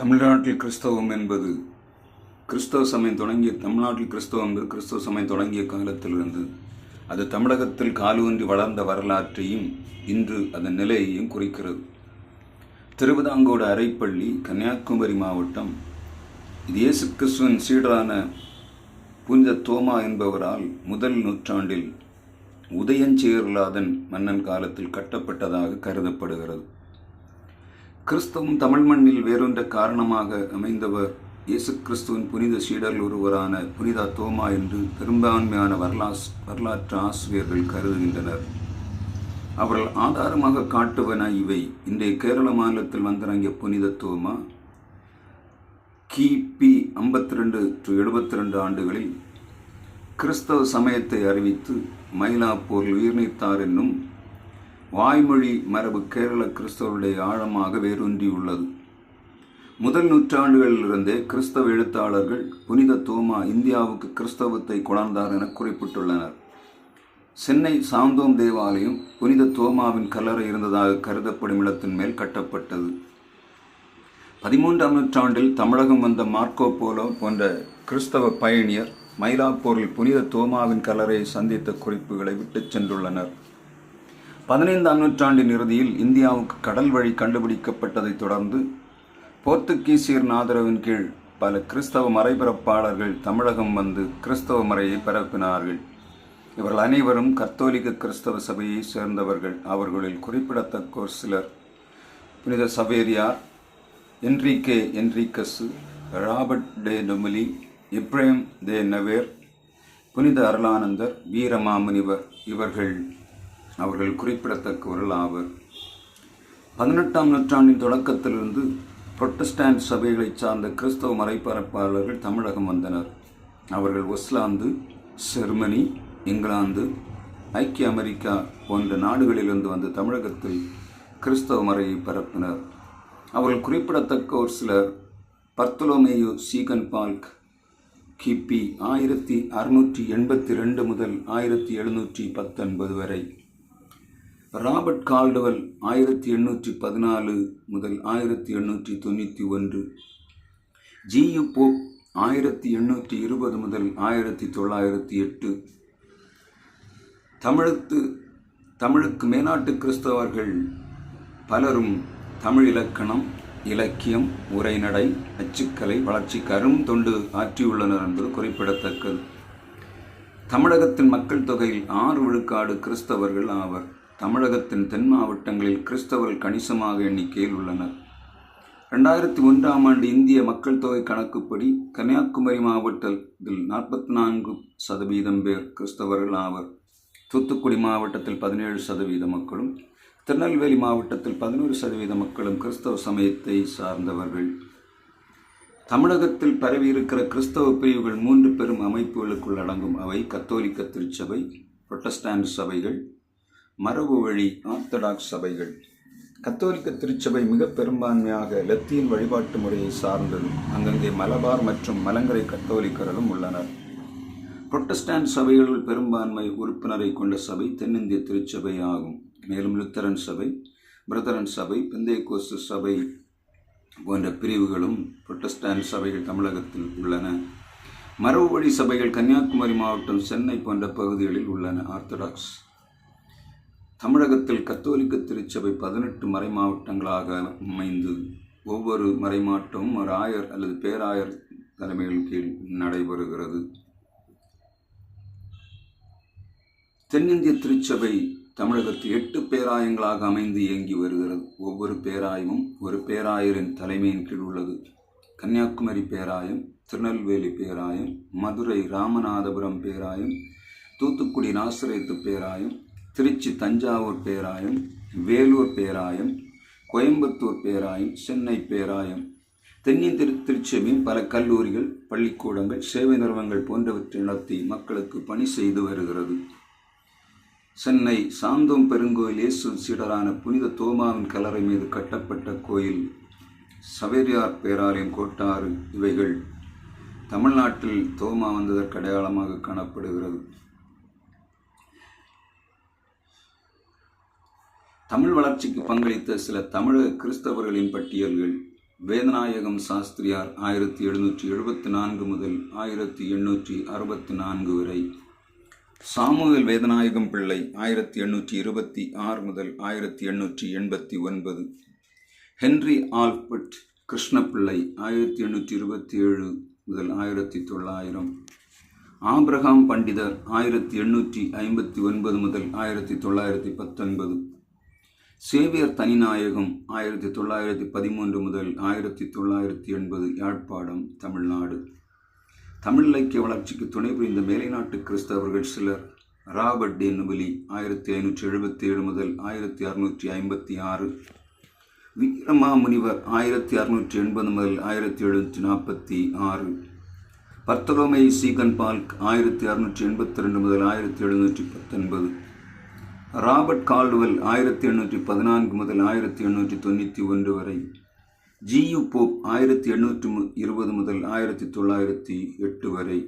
தமிழ்நாட்டில் கிறிஸ்தவம் என்பது கிறிஸ்தவ சமயம் தொடங்கிய தமிழ்நாட்டில் கிறிஸ்தவம் என்பது கிறிஸ்தவ சமயம் தொடங்கிய காலத்திலிருந்து அது தமிழகத்தில் காலூன்றி வளர்ந்த வரலாற்றையும் இன்று அதன் நிலையையும் குறிக்கிறது. திருவிதாங்கோடு அரைப்பள்ளி கன்னியாகுமரி மாவட்டம் இது இயேசு கிறிஸ்துவின் சீடரான புனித தோமா என்பவரால் முதல் நூற்றாண்டில் உதயஞ்சேரலாதன் மன்னன் காலத்தில் கட்டப்பட்டதாக கருதப்படுகிறது. கிறிஸ்தவம் தமிழ் மண்ணில் வேறொன்ற காரணமாக அமைந்தவர் இயேசு கிறிஸ்துவின் புனித சீடரில் ஒருவரான புனித தோமா என்று பெரும்பான்மையான வரலாஸ் வரலாற்று ஆசிரியர்கள் கருதுகின்றனர். அவர்கள் ஆதாரமாக காட்டுவன இவை. இன்றைய கேரள மாநிலத்தில் வந்திறங்கிய புனித தோமா கிபி ஐம்பத்தி ரெண்டு டு எழுபத்தி ரெண்டு ஆண்டுகளில் கிறிஸ்தவ சமயத்தை அறிவித்து மயிலாப்பூரில் உயிர்நீத்தார் என்னும் வாய்மொழி மரபு கேரள கிறிஸ்தவருடைய ஆழமாக வேரூன்றியுள்ளது. முதல் நூற்றாண்டுகளிலிருந்தே கிறிஸ்தவ எழுத்தாளர்கள் புனித தோமா இந்தியாவுக்கு கிறிஸ்தவத்தை கொணர்ந்தார் என குறிப்பிட்டுள்ளனர். சென்னை சாந்தோம் தேவாலயம் புனித தோமாவின் கல்லறை இருந்ததாக கருதப்படும் இடத்தின் மேல் கட்டப்பட்டது. பதிமூன்றாம் நூற்றாண்டில் தமிழகம் வந்த மார்க்கோ போலோ போன்ற கிறிஸ்தவ பயணியர் மயிலாப்பூரில் புனித தோமாவின் கல்லறையை சந்தித்த குறிப்புகளை விட்டுச் சென்றுள்ளனர். பதினைந்தாம் நூற்றாண்டின் இறுதியில் இந்தியாவுக்கு கடல் வழி கண்டுபிடிக்கப்பட்டதைத் தொடர்ந்து போர்த்துகீசியரின் ஆதரவின் கீழ் பல கிறிஸ்தவ மறைபரப்பாளர்கள் தமிழகம் வந்து கிறிஸ்தவ மறையை பரப்பினார்கள். இவர்கள் அனைவரும் கத்தோலிக்க கிறிஸ்தவ சபையை சேர்ந்தவர்கள். அவர்களில் குறிப்பிடத்தக்கோர் சிலர் புனித Saveriyar Enrique Henriques Robert de டொமிலி Ephrem தே நவேர் புனித அருளானந்தர் வீரமாமுனிவர் இவர்கள் அவர்கள் குறிப்பிடத்தக்கவர்கள் ஆவர். பதினெட்டாம் நூற்றாண்டின் தொடக்கத்திலிருந்து புரொட்டஸ்டாண்ட் சபைகளைச் சார்ந்த கிறிஸ்தவ மறைப்பரப்பாளர்கள் தமிழகம் வந்தனர். அவர்கள் ஒஸ்லாந்து ஜெர்மனி இங்கிலாந்து ஐக்கிய அமெரிக்கா போன்ற நாடுகளிலிருந்து வந்து தமிழகத்தில் கிறிஸ்தவ மறையை பரப்பினர். அவர்கள் குறிப்பிடத்தக்க ஒரு சிலர் பர்த்தலோமேயு சீகன் பால்க் கிபி ஆயிரத்தி அறுநூற்றி எண்பத்தி ரெண்டு முதல் ஆயிரத்தி எழுநூற்றி பத்தொன்பது வரை. ராபர்ட் கால்டவல் ஆயிரத்தி எண்ணூற்றி பதினாலு முதல் ஆயிரத்தி எண்ணூற்றி தொண்ணூற்றி ஒன்று. ஜியு போப் ஆயிரத்தி எண்ணூற்றி இருபது முதல் ஆயிரத்தி தொள்ளாயிரத்தி எட்டு. தமிழுக்கு தமிழுக்கு மேனாட்டு கிறிஸ்தவர்கள் பலரும் தமிழ் இலக்கணம் இலக்கியம் உரைநடை அச்சுக்கலை வளர்ச்சி கரும் தொண்டு ஆற்றியுள்ளனர் என்பது குறிப்பிடத்தக்கது. தமிழகத்தின் மக்கள் தொகையில் ஆறு விழுக்காடு கிறிஸ்தவர்கள் ஆவர். தமிழகத்தின் தென் மாவட்டங்களில் கிறிஸ்தவர்கள் கணிசமாக எண்ணிக்கையில் உள்ளனர். ரெண்டாயிரத்தி ஒன்றாம் ஆண்டு இந்திய மக்கள் தொகை கணக்குப்படி கன்னியாகுமரி மாவட்டத்தில் நாற்பத்தி நான்கு சதவீதம் பேர் கிறிஸ்தவர்கள் ஆவர். தூத்துக்குடி மாவட்டத்தில் பதினேழு சதவீத மக்களும் திருநெல்வேலி மாவட்டத்தில் பதினோரு சதவீத மக்களும் கிறிஸ்தவ சமயத்தை சார்ந்தவர்கள். தமிழகத்தில் பரவியிருக்கிற கிறிஸ்தவ பிரிவுகள் மூன்று பெரும் அமைப்புகளுக்குள் அடங்கும். அவை கத்தோலிக்க திருச்சபை புரொட்டஸ்டாண்ட் சபைகள் மரபு வழி ஆர்த்தடாக்ஸ் சபைகள். கத்தோலிக்க திருச்சபை மிக பெரும்பான்மையாக லத்தீன் வழிபாட்டு முறையை சார்ந்தது. அங்கங்கே மலபார் மற்றும் மலங்கரை கத்தோலிக்கர்களும் உள்ளனர். புரொட்டஸ்டாண்ட் சபைகளுள் பெரும்பான்மை உறுப்பினரை கொண்ட சபை தென்னிந்திய திருச்சபை ஆகும். மேலும் லுத்தரன் சபை பிரதரன் சபை பெந்தேகோஸ்து சபை போன்ற பிரிவுகளும் புரொட்டஸ்டாண்ட் சபைகள் தமிழகத்தில் உள்ளன. மரபு வழி சபைகள் கன்னியாகுமரி மாவட்டம் சென்னை போன்ற பகுதிகளில் உள்ளன ஆர்த்தடாக்ஸ். தமிழகத்தில் கத்தோலிக்க திருச்சபை பதினெட்டு மறை மாவட்டங்களாக அமைந்து ஒவ்வொரு மறைமாட்டமும் ஒரு ஆயர் அல்லது பேராயர் தலைமையில் கீழ் நடைபெறுகிறது. தென்னிந்திய திருச்சபை தமிழகத்தில் எட்டு பேராயங்களாக அமைந்து இயங்கி வருகிறது. ஒவ்வொரு பேராயமும் ஒரு பேராயரின் தலைமையின் கீழ் உள்ளது. கன்னியாகுமரி பேராயம் திருநெல்வேலி பேராயம் மதுரை ராமநாதபுரம் பேராயம் தூத்துக்குடி நாசிரியத்து பேராயம் திருச்சி தஞ்சாவூர் பேராயம் வேலூர் பேராயம் கோயம்புத்தூர் பேராயம் சென்னை பேராயம். தென்னிந்திரு திருச்சபையும் பல கல்லூரிகள் பள்ளிக்கூடங்கள் சேவை நிறுவனங்கள் போன்றவற்றை நடத்தி மக்களுக்கு பணி செய்து வருகிறது. சென்னை சாந்தோம் பெருங்கோயில் இயேசு சீடரான புனித தோமாவின் கலரை மீது கட்டப்பட்ட கோயில் சவேரியார் பேராலயம் கோட்டாறு இவைகள் தமிழ்நாட்டில் தோமா வந்ததற்கு அடையாளமாக காணப்படுகிறது. தமிழ் வளர்ச்சிக்கு பங்களித்த சில தமிழக கிறிஸ்தவர்களின் பட்டியல்கள். வேதநாயகம் சாஸ்திரியார் ஆயிரத்தி எழுநூற்றி எழுபத்தி நான்கு முதல் ஆயிரத்தி எண்ணூற்றி அறுபத்தி நான்கு வரை. சாமுவேல் வேதநாயகம் பிள்ளை ஆயிரத்தி எண்ணூற்றி இருபத்தி ஆறு முதல் ஆயிரத்தி எண்ணூற்றி எண்பத்தி ஒன்பது. ஹென்றி ஆல்பர்ட் கிருஷ்ணப்பிள்ளை ஆயிரத்தி எண்ணூற்றி இருபத்தி ஏழு முதல் ஆயிரத்தி தொள்ளாயிரம். ஆப்ரஹாம் பண்டிதர் ஆயிரத்தி எண்ணூற்றி ஐம்பத்தி ஒன்பது முதல் ஆயிரத்தி தொள்ளாயிரத்தி பத்தொன்பது. சேவியர் தனிநாயகம் ஆயிரத்தி தொள்ளாயிரத்தி பதிமூன்று முதல் ஆயிரத்தி தொள்ளாயிரத்தி எண்பது யாழ்ப்பாடம் தமிழ்நாடு. தமிழ் இலக்கிய வளர்ச்சிக்கு துணை புரிந்த மேலைநாட்டு கிறிஸ்தவர்கள் சிலர். ராபர்ட் டே. நுபலி ஆயிரத்தி ஐநூற்றி எழுபத்தி ஏழு முதல் ஆயிரத்தி அறுநூற்றி ஐம்பத்தி ஆறு வீரமாமுனிவர் ஆயிரத்தி அறுநூற்றி எண்பது முதல் ஆயிரத்தி எழுநூற்றி நாற்பத்தி ஆறு பர்த்தலோமை சீகன் பால்க் ஆயிரத்தி அறுநூற்றி எண்பத்தி ரெண்டு முதல் ஆயிரத்தி எழுநூற்றி பத்தொன்பது. ராபர்ட் கால்டுவெல் ஆயிரத்தி எண்ணூற்றி பதினான்கு முதல் ஆயிரத்தி எண்ணூற்றி தொண்ணூற்றி ஒன்று வரை ஜியு போப் ஆயிரத்தி எண்ணூற்றி இருபது முதல் ஆயிரத்தி தொள்ளாயிரத்தி எட்டு வரை